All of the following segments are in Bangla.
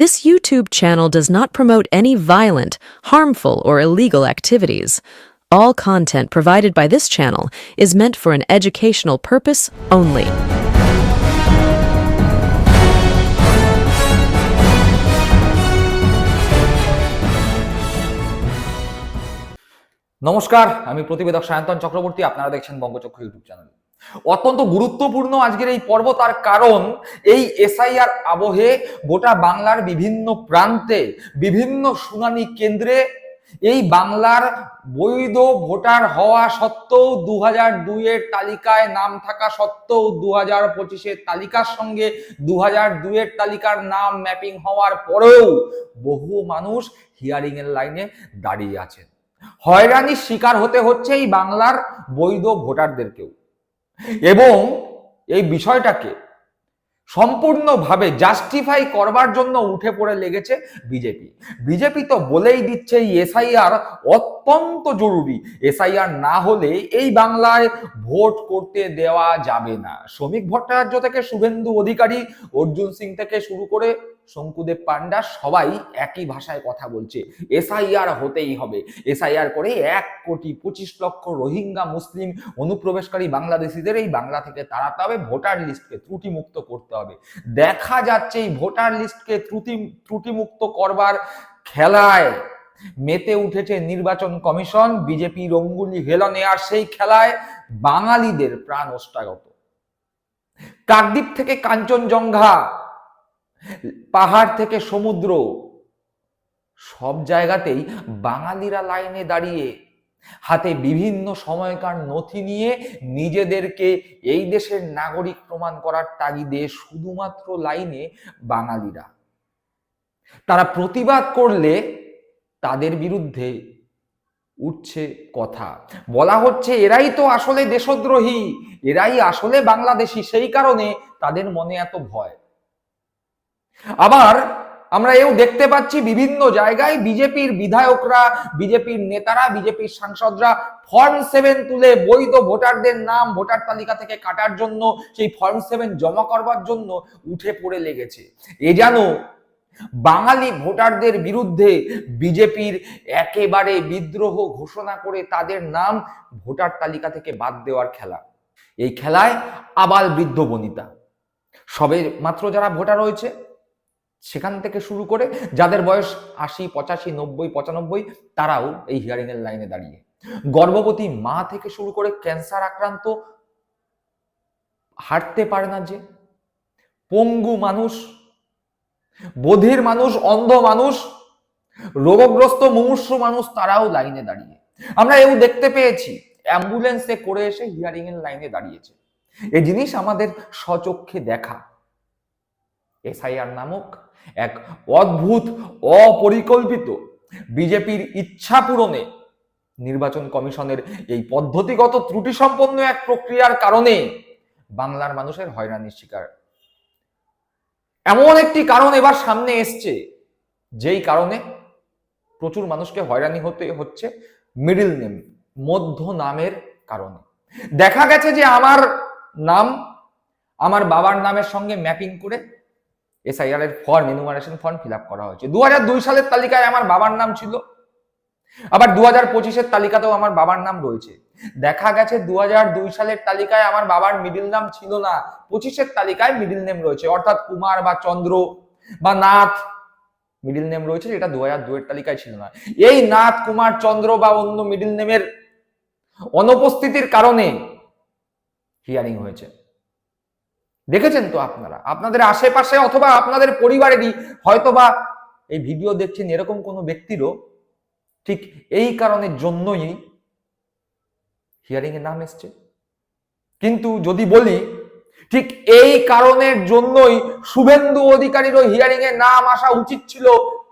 This YouTube channel does not promote any violent, harmful, or illegal activities. All content provided by this channel is meant for an educational purpose only. নমস্কার আমি প্রতিবেদক সায়ন্তন চক্রবর্তী আপনারা দেখছেন বঙ্গচক্র ইউটিউব চ্যানেল অত্যন্ত গুরুত্বপূর্ণ আজকের এই পর্ব, তার কারণ এই এসআইআর আবহে গোটা বাংলার বিভিন্ন প্রান্তে, বিভিন্ন শুনানি কেন্দ্রে এই বাংলার বৈধ ভোটার হওয়া সত্ত্বেও দু হাজার দুইয়ের তালিকায় নাম থাকা সত্ত্বেও দু হাজার পঁচিশের তালিকার সঙ্গে দু হাজার দুইয়ের তালিকার নাম ম্যাপিং হওয়ার পরেও বহু মানুষ হিয়ারিং এর লাইনে দাঁড়িয়ে আছেন। হয়রানির শিকার হতে হচ্ছে এই বাংলার বৈধ ভোটারদেরকেও। এবং এই বিষয়টাকে সম্পূর্ণভাবে জাস্টিফাই করবার জন্য উঠে পড়ে লেগেছে বিজেপি। বিজেপি তো বলেই দিচ্ছে এসআইআর অত্যন্ত জরুরি। এসআইআর না হলে এই বাংলায় ভোট করতে দেওয়া যাবে না। শ্রমিক ভট্টাচার্য থেকে শুভেন্দু অধিকারী, অর্জুন সিং থেকে শুরু করে শঙ্কুদেব পান্ডা সবাই একই ভাষায় কথা বলছে। এসআইআর হতেই হবে। এসআইআর করে এক কোটি পঁচিশ লক্ষ রোহিঙ্গা, মুসলিম, অনুপ্রবেশকারী বাংলাদেশিদের এই বাংলা থেকে তাড়াতে হবে। ভোটার লিস্টকে ত্রুটিমুক্ত করতে হবে। দেখা যাচ্ছে এই ভোটার লিস্টকে ত্রুটি, ত্রুটিমুক্ত করবার খেলায় মেতে উঠেছে নির্বাচন কমিশন, বিজেপি রঙ্গুলি হেলনে আর সেই খেলায় বাঙালিদের প্রাণ ওষ্ঠাগত কাকদ্বীপ থেকে কাঞ্চনজঙ্ঘা, পাহাড় থেকে সমুদ্র, সব জায়গাতেই বাঙালিরা লাইনে দাঁড়িয়ে হাতে বিভিন্ন সময়কার নথি নিয়ে নিজেদেরকে এই দেশের নাগরিক প্রমাণ করার তাগিদে শুধুমাত্র লাইনে বাঙালিরা। তারা প্রতিবাদ করলে তাদের বিরুদ্ধে উঠছে কথা। বলা হচ্ছে, এরাই তো আসলে দেশদ্রোহী, এরাই আসলে বাংলাদেশি, সেই কারণে তাদের মনে এত ভয়। আবার আমরা এও দেখতে পাচ্ছি, বিভিন্ন জায়গায় বিজেপির বিধায়করা, বিজেপির নেতারা, বিজেপির সাংসদরা ফর্ম সেভেন তুলে বৈধ ভোটারদের নাম ভোটার তালিকা থেকে কাটার জন্য, সেই ফর্ম সেভেন জমা করবার জন্য উঠে পড়ে লেগেছে। এ যেন বাঙালি ভোটারদের বিরুদ্ধে বিজেপির একেবারে বিদ্রোহ ঘোষণা করে তাদের নাম ভোটার তালিকা থেকে বাদ দেওয়ার খেলা। এই খেলায় আবাল বৃদ্ধ বনিতা। সবে মাত্র যারা ভোটার রয়েছে, সেখান থেকে শুরু করে যাদের বয়স আশি, পঁচাশি, নব্বই, পঁচানব্বই, তারাও এই হিয়ারিং এর লাইনে দাঁড়িয়ে। গর্ভবতী মা থেকে শুরু করে ক্যান্সার আক্রান্ত, হাঁটতে পারে না যে। পঙ্গু মানুষ বধির মানুষ, অন্ধ মানুষ, রোগগ্রস্ত, মুমূর্ষু মানুষ, তারাও লাইনে দাঁড়িয়ে। আমরা এও দেখতে পেয়েছি, অ্যাম্বুলেন্সে করে এসে হিয়ারিং এর লাইনে দাঁড়িয়েছে। এই জিনিস আমাদের সচক্ষে দেখা। এসআইআর নামক এক অদ্ভুত, অপরিকল্পিত বিজেপির ইচ্ছা পূরণে নির্বাচন কমিশনের এই পদ্ধতিগত ত্রুটি সম্পন্ন এক প্রক্রিয়ার কারণে বাংলার মানুষের হয়রানির শিকার এমন একটি কারণ এবার সামনে এসছে, যেই কারণে প্রচুর মানুষকে হয়রানি হতে হচ্ছে মিডিল নেম মধ্য নামের কারণে। দেখা গেছে যে আমার নাম, আমার বাবার নামের সঙ্গে ম্যাপিং করে এসআইআর এর ফর্ম এনুমারেশন ফর্ম ফিল করা হয়েছে। দু হাজার দুই সালের তালিকায় আমার বাবার নাম ছিল। আবার দু হাজার পঁচিশের তালিকাতেও আমার বাবার নাম রয়েছে। দেখা গেছে দু দুই সালের তালিকায় আমার বাবার মিডিল নাম ছিল না। পঁচিশের তালিকায় মিডিল নেম রয়েছে, অর্থাৎ কুমার বা চন্দ্র বা নাথ। মিডিল নেম রয়েছে যেটা দু হাজার দুয়ের তালিকায় ছিল না। এই নাথ, কুমার, চন্দ্র বা অন্য মিডিল নেমের অনুপস্থিতির কারণে হিয়ারিং হয়েছে। দেখেছেন তো আপনারা? আপনাদের আশেপাশে অথবা আপনাদের পরিবারেরই হয়তোবা এই ভিডিও দেখছেন এরকম কোনো ব্যক্তিরও ঠিক এই কারণের জন্যই হিয়ারিং এর নাম এসছে। কিন্তু যদি বলি, ঠিক এই কারণের জন্যই শুভেন্দু অধিকারীরও হিয়ারিং নাম আসা উচিত ছিল,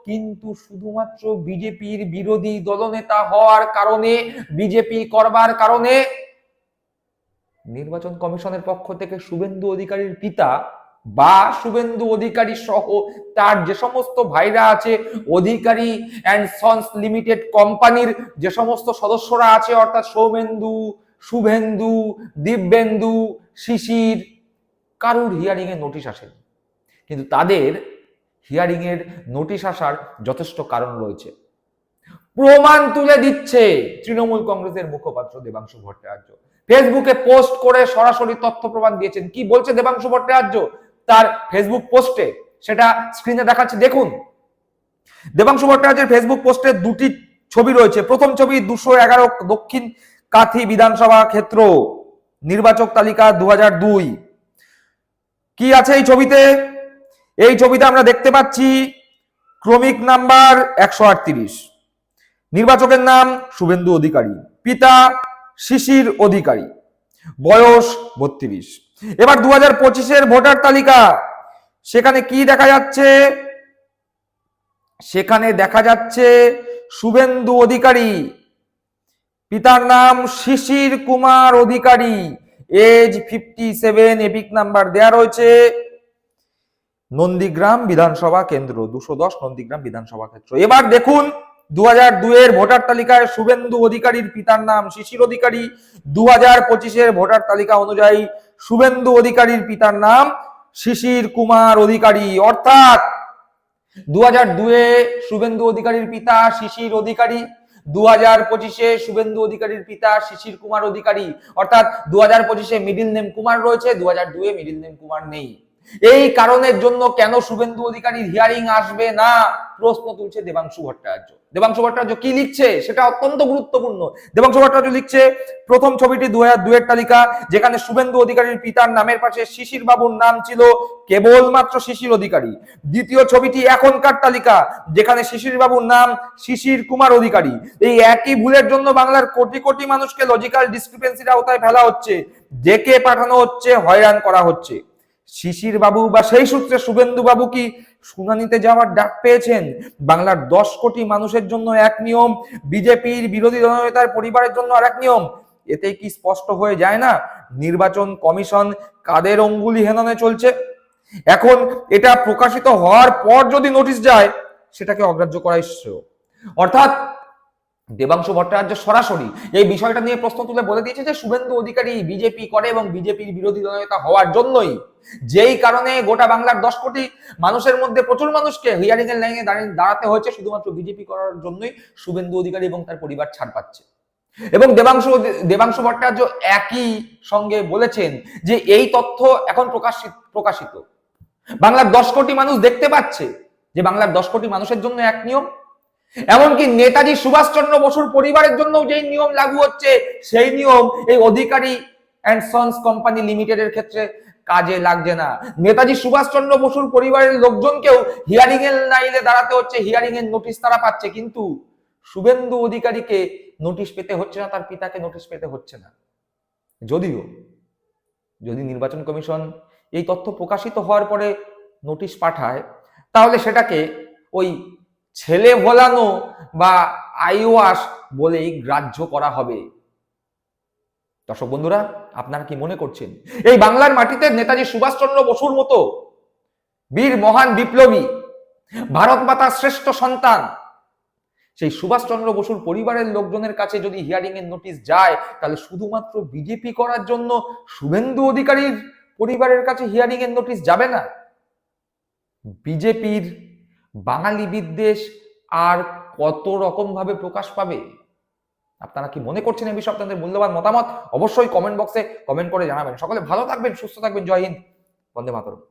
কিন্তু শুধুমাত্র বিজেপির বিরোধী দলনেতা হওয়ার কারণে, বিজেপি করবার কারণে নির্বাচন কমিশনের পক্ষ থেকে শুভেন্দু অধিকারীর পিতা বা শুভেন্দু অধিকারী সহ তার যে সমস্ত ভাইরা আছে, অধিকারী অ্যান্ড সন্স লিমিটেড কোম্পানির যে সমস্ত সদস্যরা আছে, অর্থাৎ সৌমেন্দু, শুভেন্দু, দিব্যেন্দু, শিশির, কারুর হিয়ারিং এর নোটিশ আসেনি। কিন্তু তাদের হিয়ারিং এর নোটিশ আসার যথেষ্ট কারণ রয়েছে। প্রমাণ তুলে দিচ্ছে তৃণমূল কংগ্রেসের মুখপাত্র দেবাংশু ভট্টাচার্য। ফেসবুকে পোস্ট করে সরাসরি তথ্য প্রমাণ দিয়েছেন। কি বলছে দেবাংশু ভট্টাচার্য? তার ফেসবুক পোস্টে সেটা স্ক্রিনে দেখাচ্ছে, দেখুন। দেবাংশু ভট্টাচার্যের ফেসবুক পোস্টে দুটি ছবি রয়েছে। প্রথম ছবি দুশো এগারো দক্ষিণ কাথি বিধানসভা ক্ষেত্র, নির্বাচক তালিকা দু দুই। কি আছে এই ছবিতে? এই ছবিতে আমরা দেখতে পাচ্ছি ক্রমিক নাম্বার একশো আটত্রিশ। নির্বাচকের নাম শুভেন্দু অধিকারী, পিতা শিশির অধিকারী, বয়স বত্রিশ। এবার দু হাজার পঁচিশের ভোটার তালিকা। সেখানে কি দেখা যাচ্ছে? সেখানে দেখা যাচ্ছে শুভেন্দু অধিকারী। পিতার নাম Sisir Kumar Adhikari. Age fifty seven EPIC number দেয়া রয়েছে। নন্দীগ্রাম বিধানসভা কেন্দ্র, দুশো দশ নন্দীগ্রাম বিধানসভা ক্ষেত্র। এবার দেখুন দু হাজার দুয়ের ভোটার তালিকায় শুভেন্দু অধিকারীর পিতার নাম শিশির অধিকারী। দু হাজার পঁচিশের ভোটার তালিকা অনুযায়ী শুভেন্দু অধিকারীর পিতার নাম শিশির কুমার অধিকারী। অর্থাৎ দু হাজার দুয়ে শুভেন্দু অধিকারীর পিতা শিশির অধিকারী দু হাজার পঁচিশে শুভেন্দু অধিকারীর পিতা শিশির কুমার অধিকারী। অর্থাৎ দু হাজার পঁচিশে মিডিল নেম কুমার রয়েছে দু হাজার দুয়ে মিডিল নেম কুমার নেই। এই কারণের জন্য কেন শুভেন্দু অধিকারীর হিয়ারিং আসবে না? প্রশ্ন তুলছে দেবাংশু ভট্টাচার্য। দেবাংশু ভট্টাচার্য কি লিখছে? সেটা অত্যন্ত গুরুত্বপূর্ণ। দেবাংশু ভট্টাচার্য লিখছে, প্রথম ছবিটি দু হাজার দুয়ের তালিকা, যেখানে শুভেন্দু অধিকারীর পিতার নামের পাশে শিশির বাবুর নাম ছিল কেবলমাত্র শিশির অধিকারী। দ্বিতীয় ছবিটি এখনকার তালিকা, যেখানে শিশির বাবুর নাম শিশির কুমার অধিকারী। এই একই ভুলের জন্য বাংলার কোটি কোটি মানুষকে লজিক্যাল ডিসক্রিপেন্সির আওতায় ফেলা হচ্ছে। ডেকে পাঠানো হচ্ছে, হয়রান করা হচ্ছে। শিশির বাবু বা সেই সূত্রে শুভেন্দু বাবু কি শুনানিতে যাওয়ার ডাক পেয়েছেন? বাংলার দশ কোটি মানুষের জন্য এক নিয়ম, বিজেপির বিরোধী দলনেতার পরিবারের জন্য আর এক নিয়ম। এতে কি স্পষ্ট হয়ে যায় না? নির্বাচন কমিশন কাদের অঙ্গুলি হেননে চলছে? এখন এটা প্রকাশিত হওয়ার পর যদি নোটিশ যায়, সেটাকে অগ্রাহ্য করাই শ্রেয়। অর্থাৎ দেবাংশু ভট্টাচার্য সরাসরি এই বিষয়টা নিয়ে প্রশ্ন তুলে বলে দিয়েছে যে শুভেন্দু অধিকারী বিজেপি করে এবং বিজেপির বিরোধী দলনেতা হওয়ার জন্যই। যেই কারণে গোটা বাংলার দশ কোটি মানুষের মধ্যে প্রচুর মানুষকে হিয়ারিং এর লাইনে দাঁড়িয়ে দাঁড়াতে হয়েছে, শুধুমাত্র বিজেপি করার জন্যই শুভেন্দু অধিকারী এবং তার পরিবার ছাড় পাচ্ছে। এবং দেবাংশু দেবাংশু ভট্টাচার্য একই সঙ্গে বলেছেন যে এই তথ্য এখন প্রকাশিত প্রকাশিত। বাংলার দশ কোটি মানুষ দেখতে পাচ্ছে যে বাংলার দশ কোটি মানুষের জন্য এক নিয়ম এমনকি নেতাজি সুভাষচন্দ্র বসুর পরিবারের জন্য যেই নিয়ম লাগু হচ্ছে, সেই নিয়ম এই অধিকারী অ্যান্ড সন্স কোম্পানি লিমিটেডের ক্ষেত্রে কাজে লাগছে না। নেতাজি সুভাষচন্দ্র বসুর পরিবারের লোকজনকেও হিয়ারিং এর লাইনে দাঁড়াতে হচ্ছে হিয়ারিং এর নোটিশ তারা পাচ্ছে, কিন্তু শুভেন্দু অধিকারীকে নোটিশ পেতে হচ্ছে না, তার পিতাকে নোটিশ পেতে হচ্ছে না। যদিও, যদি নির্বাচন কমিশন এই তথ্য প্রকাশিত হওয়ার পরে নোটিশ পাঠায়, তাহলে সেটাকে ওই ছেলে ভোলানো বা আইওয়াস বলেই গ্রাহ্য করা হবে। দর্শক বন্ধুরা, আপনারা কি মনে করছেন? এই বাংলার মাটিতে নেতাজি সুভাষচন্দ্র বসুর মতো বীর মহান বিপ্লবী, ভারত মাতার শ্রেষ্ঠ সন্তান, সেই সুভাষচন্দ্র বসুর পরিবারের লোকজনের কাছে যদি হিয়ারিং এর নোটিশ যায়, তাহলে শুধুমাত্র বিজেপি করার জন্য শুভেন্দু অধিকারীর পরিবারের কাছে হিয়ারিং এর নোটিশ যাবে না। বিজেপির বাঙালি বিদ্বেষ আর কত রকমভাবে প্রকাশ পাবে? আপনারা কি মনে করছেন এই বিষয়ে আপনাদের মূল্যবান মতামত? অবশ্যই কমেন্ট বক্সে কমেন্ট করে জানাবেন। সকলে ভালো থাকবেন, সুস্থ থাকবেন। জয় হিন্দ। বন্দে মাতরম।